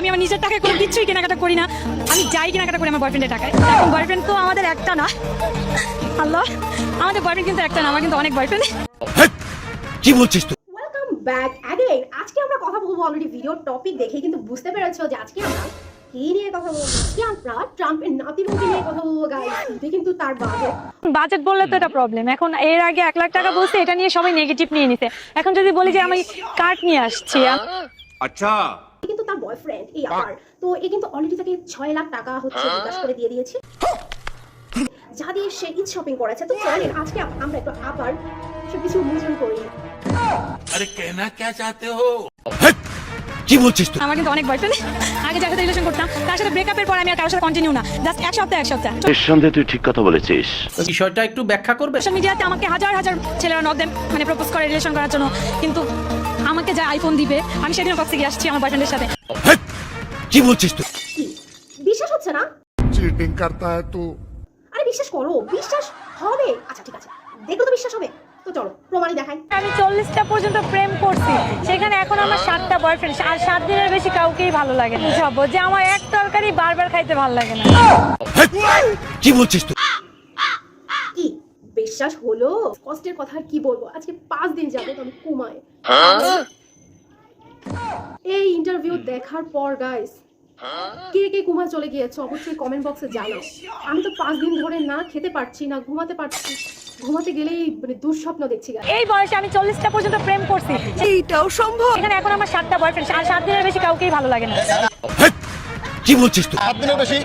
আমি আমার নিজের টাকায় কোনো কিছুই কেনাকাটা করি না। আমি যাই কেনাকাটা করি আমার বয়ফ্রেন্ডের টাকায়। এখন বয়ফ্রেন্ড তো আমাদের একটা না। আল্লাহ আমাদের বয়ফ্রেন্ড কিন্তু একটা না আমার কিন্তু অনেক বয়ফ্রেন্ড কি বলছিস তুই? ওয়েলকাম ব্যাক অ্যাগেইন আজকে আমরা কথা বলব অলরেডি ভিডিও টপিক দেখে কিন্তু বুঝতে পেরেছ যে আজকে আমরা কি নিয়ে কথা বলব? আজকে আমরা ট্রাম্পের নাতিবুকে নিয়ে কথা বলব গাইস এটা কিন্তু তার বাজেট বাজেট বললে তো এটা প্রবলেম এখন এর আগে এক লাখ টাকা বলছে এটা নিয়ে সবাই নেগেটিভ নিয়ে নিছে। এখন যদি বলি যে আমি কার্ড নিয়ে আসছি আচ্ছা। বয়ফ্রেন্ড এই আর তো এ কিন্তু অলরেডি তাকে ছয় লাখ টাকা হচ্ছে হ্যাঁ। বিকাশ করে দিয়ে দিয়েছে। যা দিয়ে সে ঈদ শপিং করেছে তো চলেন আজকে আমরা একটু আবার সে কিছু মুজন করি। আরে কেনা কে চাতে হো? কি বলছিস তুই? আমার কিন্তু অনেক বয়ফ্রেন্ড আগে যার সাথে রিলেশন করতাম তার সাথে ব্রেকআপের পর আমি আর কারোর সাথে কন্টিনিউ না। জাস্ট এক সপ্তাহ এক সপ্তাহ। এর সঙ্গে তুই ঠিক কথা বলেছিস। বিষয়টা একটু ব্যাখ্যা করবে? সোশ্যাল মিডিয়াতে আমাকে হাজার হাজার ছেলেরা নক দেন মানে প্রপোজ করে রিলেশন করার জন্য। কিন্তু আমাকে যা আইফোন দিবে আমি সেদিন কক্সে গিয়ে আসছি আমার বয়ফ্রেন্ডের সাথে। কি বলছিস তুই? বিশ্বাস হচ্ছে না? চিটিং করতা হ্যায় তু। আরে বিশ্বাস করো বিশ্বাস হবে। আচ্ছা ঠিক আছে। দেখো তো বিশ্বাস হবে। তো চলো প্রমাণই দেখাই। আমি 40 টা পর্যন্ত প্রেম করছি। সেখানে এখন আমার 7 টা বয়ফ্রেন্ড আর 7 দিনের বেশি কাউকেই ভালো লাগে না। সব যে আমার এক তরকারি বারবার খাইতে ভালো লাগে না। কি বলছিস তুই? কি? বিশ্বাস হলো? কষ্টের কথা আর কি বলব? আজকে 5 দিন যাবে যাব আমি কুমায়। হ্যাঁ? এই ইন্টারভিউ দেখার পর গাইস কে কে কুমায় চলে গিয়েছে অবশ্যই কমেন্ট বক্সে জানাও। আমি তো পাঁচ দিন ধরে না খেতে পারছি না ঘুমাতে পারছি। ঘুমাতে গেলেই মানে দুঃস্বপ্ন দেখছি এই বয়সে আমি চল্লিশটা পর্যন্ত প্রেম করছি। এইটাও সম্ভব। এখানে এখন আমার সাতটা বয়ফ্রেন্ড আর সাত দিনের বেশি কাউকেই ভালো লাগে না। কি বলছিস তুই? সাত দিনের বেশি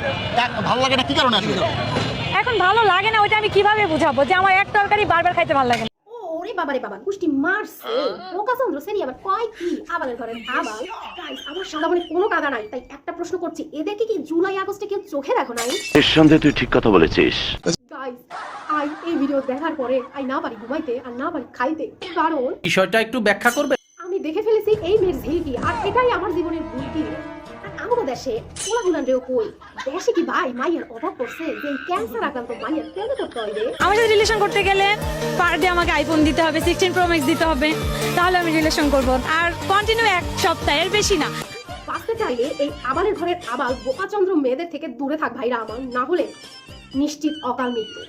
এক ভালো লাগে না? কি কারণে এখন ভালো লাগে না ওইটা আমি কীভাবে বুঝাবো? যে আমার এক তরকারি বারবার খাইতে ভালো লাগে না। বাবারে বাবা গুষ্টি মারছে। বোকা চন্দ্র সেরি আবার কয় কি? আবালের ঘরের আবাল গাইস আমার সাদা মনে কোনো কাদা নাই তাই একটা প্রশ্ন করছি এদেরকে কি জুলাই আগস্টে কেউ চোখে দেখো নাই? নিঃসন্দেহে তুই ঠিক কথা বলেছিস। গাইস আই এই ভিডিও দেখার পরে আই না পারি ঘুমাইতে আর না পারি খাইতে কারণ বিষয়টা একটু ব্যাখ্যা করবে? আমি দেখে ফেলেছি এই মেয়ের ঝিলকি আর এটাই আমার জীবনের ভুলকি আমাদের দেশে পোলাগুলান রেও কই? দেশে কি ভাই মাইয়ার অভাব করছে যে ক্যান্সার আক্রান্ত মাইয়ার কেন করতে রে? আমার সাথে রিলেশন করতে গেলে পার ডে আমাকে আইফোন দিতে হবে সিক্সটিন প্রো ম্যাক্স দিতে হবে। তাহলে আমি রিলেশন করব। আর কন্টিনিউ এক সপ্তাহ এর বেশি না। বাঁচতে চাইলে এই আবালের ঘরের আবাল বোকাচন্দ্র মেয়েদের থেকে দূরে থাক ভাইরা আমার না হলে নিশ্চিত অকাল মৃত্যু।